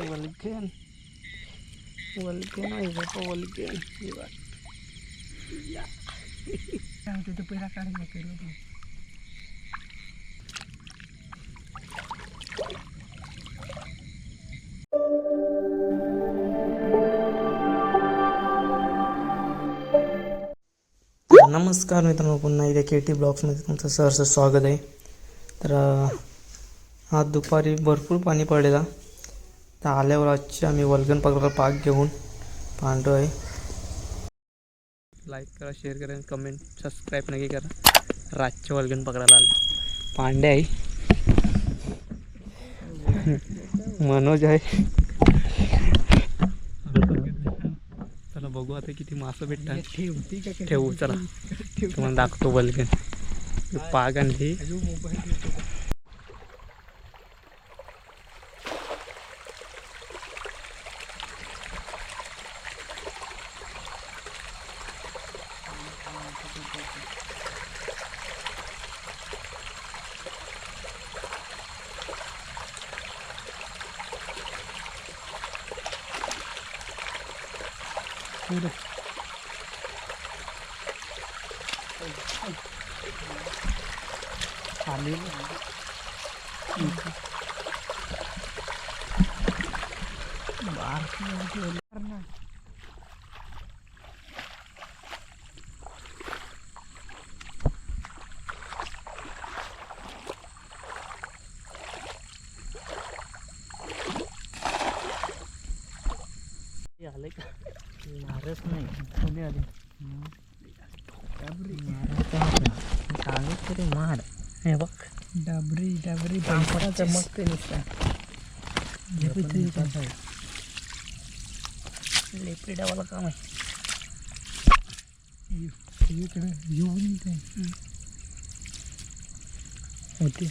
वल्गन वल्गन आहे बाबा वल्गन हे बघ या तिथं पहिला काढून तू नमस्कार मित्रांनो पुन्हा एकदा के टी ब्लॉग्समध्ये तुमचं सहर्ष स्वागत आहे. तर आज दुपारी भरपूर पाणी पडलेला. तर आल्यावर आजची आम्ही वल्गन पकडायला पाक घेऊन पांडू आहे. लाईक करा शेअर करा कमेंट सबस्क्राईब नक्की करा. रातचे वल्गन पकडायला आले. पांडे आहे. मनोज आहे. चला बघू आता किती मासं भेटतात. ठेवू चला. तुम्हाला दाखवतो वल्गन. पाग आणली आली आले का मारच नाही. कोणी आले? सांगत तरी मार हे बघ. डाबरी डाबरी. चमकते नुसता. लेपरी डावाला काम आहे. इकडे येऊन ते होते.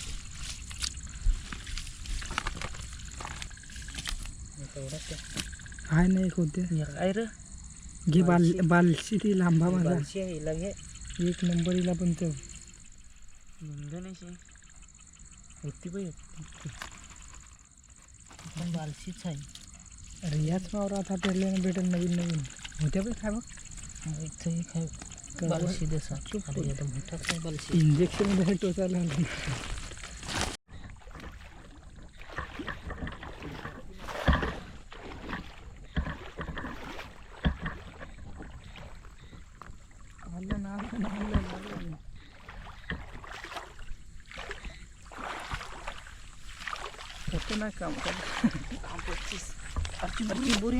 काय नाही होते. काय रे. घे बाल बालशी. ती लांबा माझा. बालशी आहे एक नंबरीला पण तो. इंधनाची होती पण बालशीच आहे. अरे याच वावरात आता पेरल्यानं भेटेल नवीन नवीन. होत्या पण काय बघ इथं एक आहे. बालशी देसा अरे आता मोठा काय बालशी? इंजेक्शनमध्ये टोचायला लागलं. आलं ना, आलं ना, आलं ना, आलं ना. होतं ना काम अरे बोरी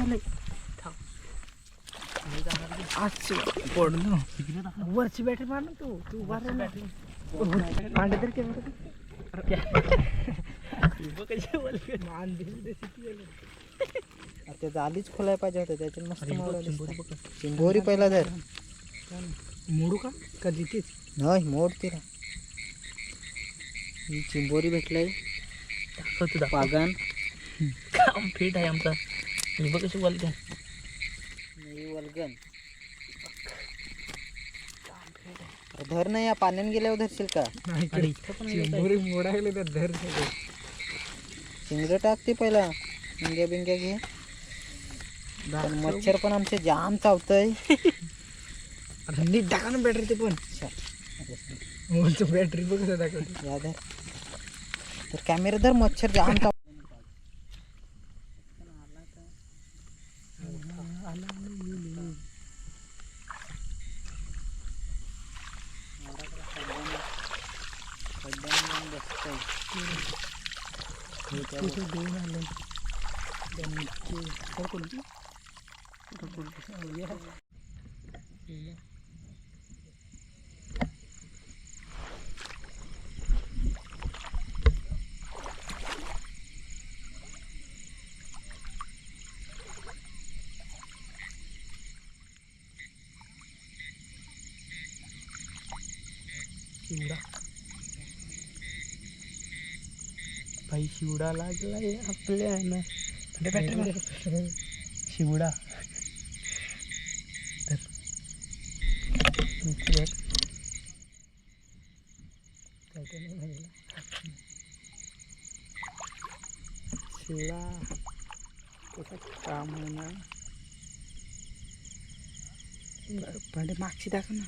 वरची बॅटरी मार ना तू तू मार ना अंडे तर मान दिली आधीच खोलाय पाहिजे होतं त्याच्यात मस्त मावळं चिंबोरी पहिला जर मोडू का का तिथेच नाही मोड तिला ही चिंबोरी भेटलाय पागान. काम फिट आहे आमचा. मी बघ कशी वल्गन. नाही वल्गन. धर नाही या पाण्याने गेल्यावर धरशील का? नाही मोडायला तर धर. शिंगडं टाकते पहिला. बिंग्या बिंग्या घे. मच्छर पण आमचे जाम चावतंय. अरे नीट टाका ना बॅटरी ते पण. बॅटरी बघ दाखवते तर कॅमेरा धर मच्छर जाम चाव तिथे दोन आले त्यांचे हो कोणती कुठं कोणती? हो, या. या. शिवडा. भाई शिवडा लागलाय आपल्याला. शिवडा. शिवडा. कसं काम आहे ना. बरं पांडे मागची दाखव ना.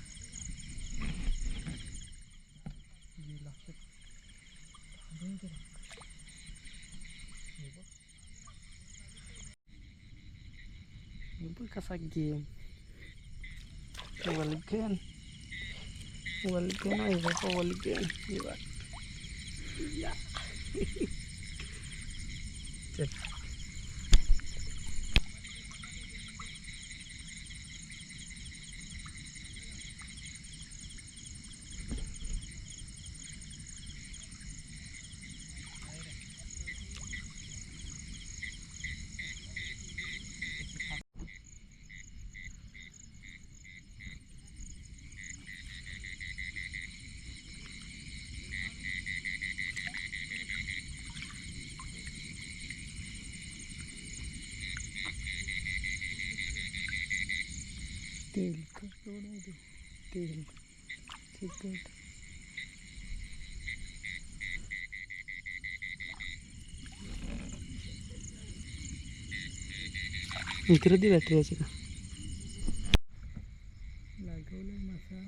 हे बघ कसा गेम वल्गन वल्गन आहे बाबा वल्गन हे बघ. या. चल तेल तेल तेल चिकट इकडे ती बॅटरी याची का लागवलाय मासा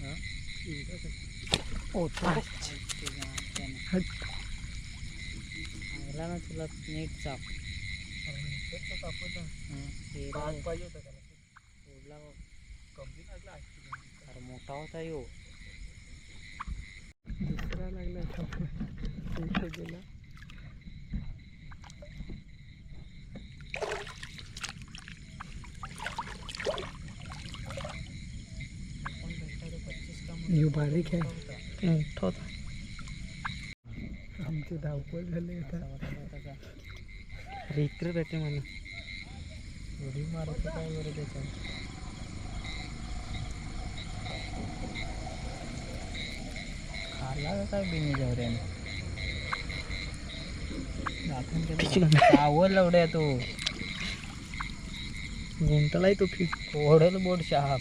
ना तुला नीट चाप पाहिजे होता त्याला सोडला बघ. कमी लागला अरे मोठा होता यो दुसरा लागला गेला यो बारीक आहे मोठा होता आमचे धावपळ झाले अरे इकडे म्हणा. उडी मारायचं काय बरं त्याच्यात खाला का काय बिनी जवऱ्याने आवड लवड्या तो. गुंतलाय तो फिट ओढल बोट शहाप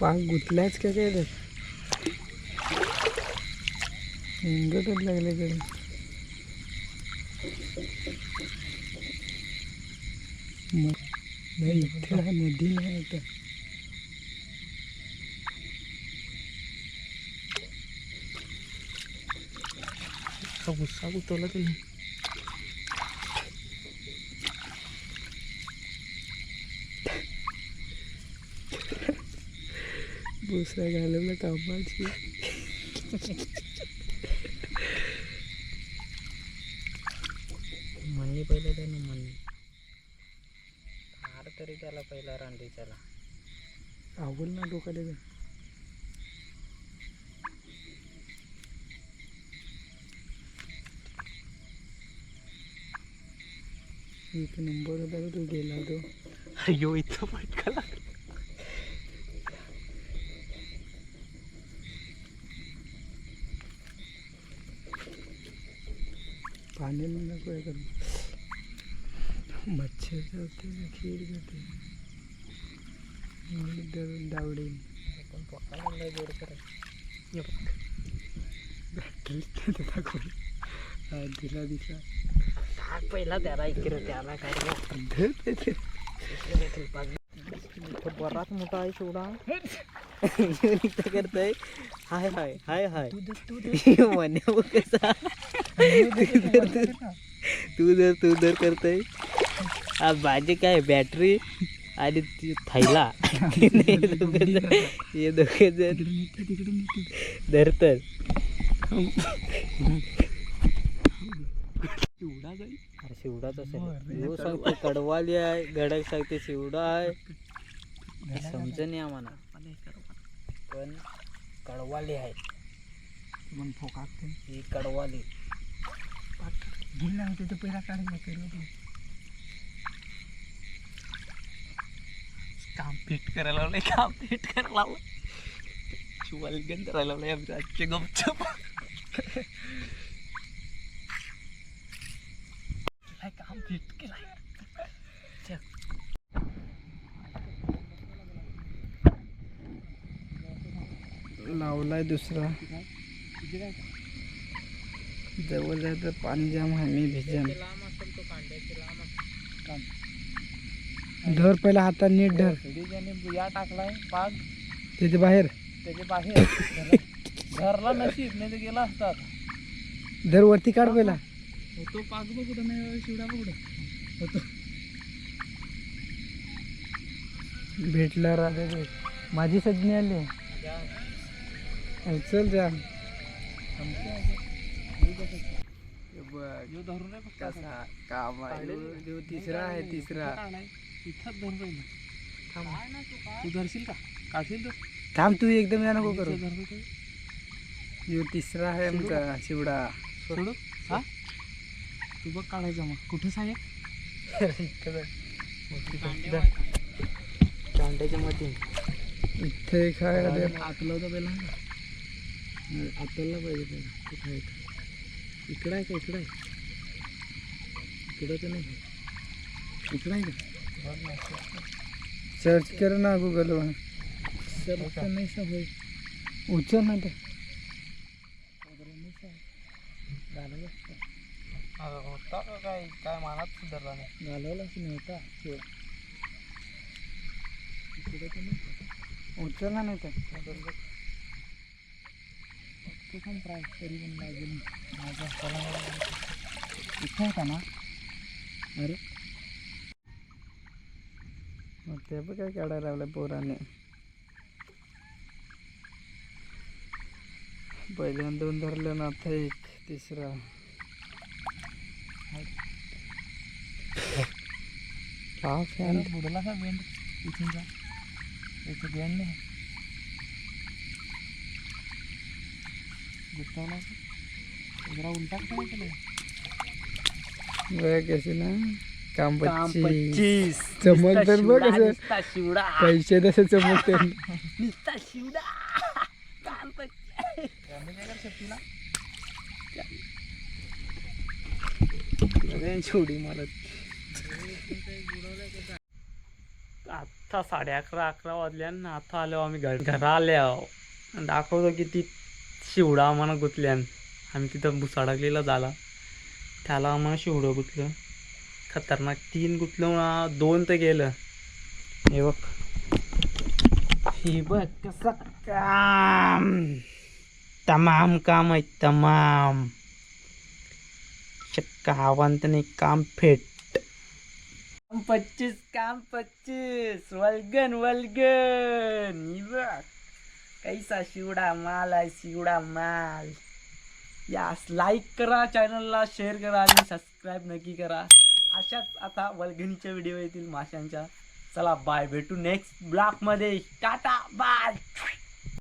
पाक गुतलायच का काय रे हिंगटच लागले कडे नाही इथे नदी नाही आता. गुस्सा गुतवला तुम्ही भुसरा घालवला कामाची म्हणली पहिले त्यानं म्हणली फार तरी त्याला पहिला रांडीच्याला आवल ना डोकाले का एक नंबर होता तू गेला तो. अयो इथं लागला आहे करून मच्छर होते खीर दावडी करा हे बघ. बॅटरी दाखवली दिला दिसा टाक पहिला त्याला इकडे त्याला काय बराच मोठा आहे शेवडा करतोय हाय हाय हाय हाय म्हणे बघ कसा जर तू जर करतोय. हा माझे काय बॅटरी आणि ती थैला. हे दोघं जण- हे धरतात. एवढा जाईल? अरे शिवडाच असेल यो सांगते कडवाली आहे गडक सांगते शिवडा आहे. समज नाही आम्हाला पण कडवाली आहे. मग फोकाक ही कडवाली. ભૂલા હોય તો પહેલાં કાઢવા કર્યો काम फिट करायला लावलंय काम फिट करायला लावलं शिवालगन करायला लावलंय आमच्या आजचे गपचप. काम फिट केलाय? लावलाय दुसरा. जवळ जाय तर पाणी जाम आहे मी भिजन. धर पहिला हातात नीट धर. या टाकलाय पाग त्याच्या बाहेर. त्याच्या बाहेर. घरला नशीब नाही तर गेला असतात. धर वरती काढ पहिला. तो पाग बघ कुठं नाही शिवडा बघ कुठं. होतो. भेटला भेट माझी सजनी आली चल जा. कसा काम आहे ह्यो तिसरा आहे तिसरा तू धरशील का काढशील तू थांब तू एकदम या नको करू. ह्यो तिसरा आहे आमचा शिवडा सोडू? हा? तू बघ काढायचं मग. कुठे साहेब? कांड्याच्या मध्ये इथे काय रे? आकलं होतं पहिला आकलला पाहिजे पहिला. कुठं आहे इकडं आहे का इकडं आहे? इकडं तर नाही. इकडं आहे का? सर्च कर ना गुगल वर. सर नाही सवय उचल ना ते. होता का काय काय मनात सुधारला नाही घालवलाच तर नाही. उचल ना नाही तर. तू पण ट्राय तरी पण लागेल माझा इथं होता ना अरे मग ते पण काय काढायला लावलं पोराने पहिल्यांदा दोन धरलं ना आता एक तिसरा का फॅन त्याला बुडला का बेंड इथूनचा याचं बेंड नाही गुत्तावला का? जरा उलटा काय केलं बघ कशी ना. काम पच्चीस पच्चीस चमक तर बघ कसं निस्ता शिवडा. पैसे तसे चमकते. निस्ता शिवडा. काम पच्चीस छोडी मला. आत्ता साडे अकरा अकरा वाजल्यान आता आलो आम्ही घर घरा आल्या दाखवतो की ती शिवडा आम्हाला गुतल्यान आम्ही तिथं भुसाडकलेला झाला. त्याला आम्हाला शिवडं गुतलं. खतरनाक तीन गुतलं दोन तर गेलं. हे बघ. हे बघ कसं काम. तमाम काम आहे तमाम. शक्का आव्हान नाही काम फेट. काम पच्चीस काम पच्चीस. वल्गन वल्गन. बघ. कैसा शिवडा माल आहे शिवडा माल। यास लाईक करा चॅनलला शेअर करा आणि सबस्क्राईब नक्की करा. अशाच आता वलगणीच्या व्हिडिओ येतील माशांच्या. चला बाय भेटू नेक्स्ट ब्लॉकमध्ये टाटा बाय